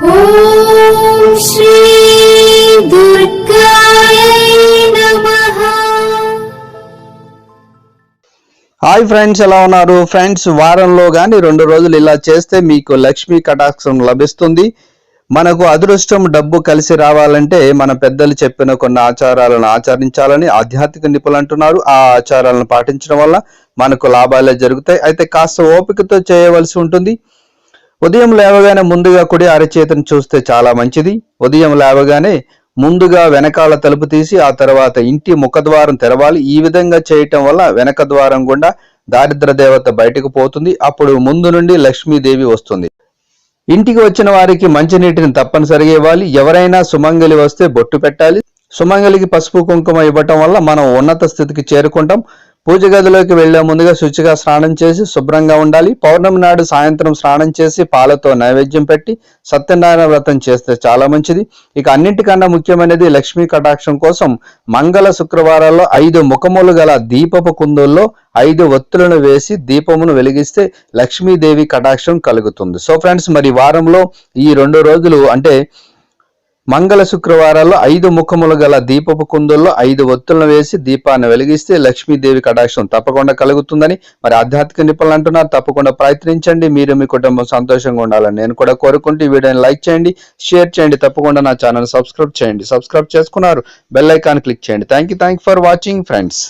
Hi friends ఎలా ఉన్నారు? Friends వారంలో కానీ రెండు రోజులు ఇలా చేస్తే మీకు లక్ష్మీ కటాక్షం లభిస్తుంది. మనకు అదృష్టం డబ్బు కలిసి రావాలంటే మన పెద్దలు చెప్పిన కొన్ని ఆచారాలను ఆచరించాలని ఆధ్యాత్మిక నిపుణులు అంటున్నారు. ఆ ఆచారాలను పాటించడం వల్ల మనకు లాభాలే జరుగుతాయి. అయితే కాస్త ఓపికతో చేయవలసి ఉంటుంది. ఉదయం లేవగానే ముందుగా కుడి అరచేతిని చూస్తే చాలా మంచిది. ఉదయం లేవగానే ముందుగా వెనకాల తలుపు తీసి ఆ తర్వాత ఇంటి ముఖద్వారం తెరవాలి. ఈ విధంగా చేయటం వల్ల వెనక ద్వారం గుండా దారిద్ర దేవత బయటకు పోతుంది. అప్పుడు ముందు నుండి లక్ష్మీదేవి వస్తుంది. ఇంటికి వచ్చిన వారికి మంచినీటిని తప్పనిసరిగా ఇవ్వాలి. ఎవరైనా సుమంగలి వస్తే బొట్టు పెట్టాలి. సుమంగలికి పసుపు కుంకుమ ఇవ్వటం వల్ల మనం ఉన్నత స్థితికి చేరుకుంటాం. పూజ గదిలోకి వెళ్ళే ముందుగా శుచిగా స్నానం చేసి శుభ్రంగా ఉండాలి. పౌర్ణమి నాడు సాయంత్రం స్నానం చేసి పాలతో నైవేద్యం పెట్టి సత్యనారాయణ వ్రతం చేస్తే చాలా మంచిది. ఇక అన్నింటికన్నా ముఖ్యమైనది లక్ష్మీ కటాక్షం కోసం మంగళ శుక్రవారాల్లో ఐదు ముఖములు గల దీపపు కుందుల్లో ఐదు ఒత్తులను వేసి దీపమును వెలిగిస్తే లక్ష్మీదేవి కటాక్షం కలుగుతుంది. సో ఫ్రెండ్స్ మరి వారంలో ఈ రెండు రోజులు అంటే మంగళ శుక్రవారాల్లో ఐదు ముఖములు గల దీపపు కుందుల్లో ఐదు ఒత్తులను వేసి దీపాన్ని వెలిగిస్తే లక్ష్మీదేవి కటాక్షం తప్పకుండా కలుగుతుందని మరి ఆధ్యాత్మిక నిపుణులు అంటున్నారు. తప్పకుండా ప్రయత్నించండి. మీరు మీ కుటుంబం సంతోషంగా ఉండాలని నేను కూడా కోరుకుంటూ ఈ వీడియోని లైక్ చేయండి షేర్ చేయండి. తప్పకుండా నా ఛానల్ సబ్స్క్రైబ్ చేయండి. సబ్స్క్రైబ్ చేసుకున్నారు బెల్ ఐకాన్ క్లిక్ చేయండి. Thank you thank for watching friends